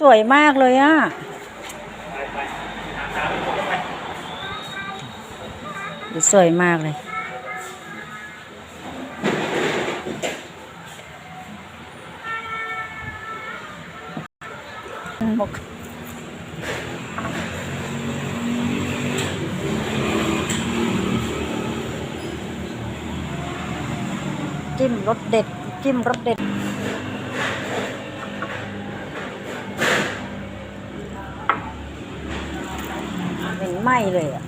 สวยมากเลยอะ สวยมากเลย จิ้มรสเด็ด จิ้มรสเด็ด ม็นไหม้เลยอะ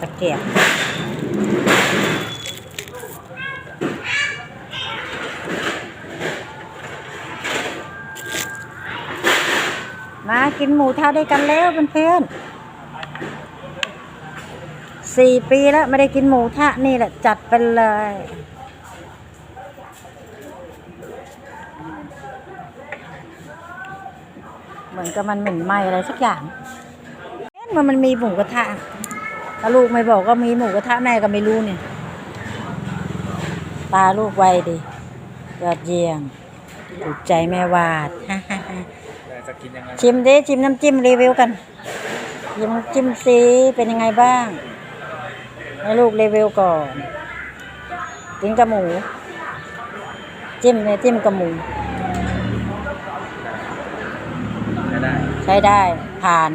ตะเกียบมากินหมูทะด้วยกันแล้วเพื่อนๆสี่ปีแล้วไม่ได้กินหมูทะนี่แหละจัดไปเลย เหมือนกับมันเหม็นไหม้อะไรสักอย่างเอ๊ะมันมันมีหมูกระทะถ้าลูกไม่บอกก็มีหมูกระทะแม่ก็ไม่รู้เนี่ย ตาลูกไวดียอดเยี่ยมถูกใจแม่วาดแต่จะกินยังไงชิมดิชิมน้ำจิ้มรีวิวกันชิมน้ำจิ้มซีเป็นยังไงบ้างให้ลูกรีวิวก่อนกินกับหมู จิ้มเนี่ยจิ้มกับหมู ไม่ได้ ใช้ได้ผ่าน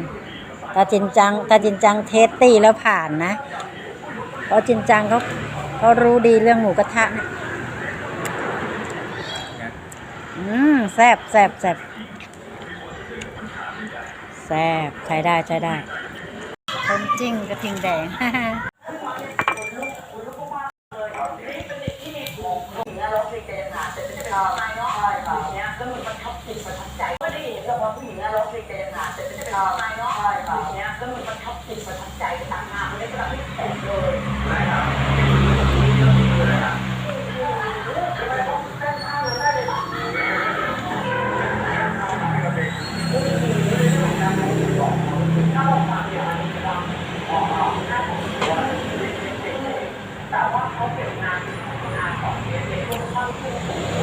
ตาจินจังตาจินจังเทสตี้แล้วผ่านนะ เพราะจินจังเขาเขารู้ดีเรื่องหมูกระทะนะอืมแซบแซบแซบแซบใช้ได้ใช้ได้ต้มจิ้งกระทิงแดงก็มีคนท็ ฉพอผู้หญิงนะร้องเพลงใจจะขาแต่เป็นผู้ชายเนาะใช่ค่ะงี้ยก็มันประทับจิตประทับใจต่างหากไม่ได้ประดับที่แต่งเลยนะครับแต่ว่าเขาเก็บงานงานของเด็กในช่วงข้างคู่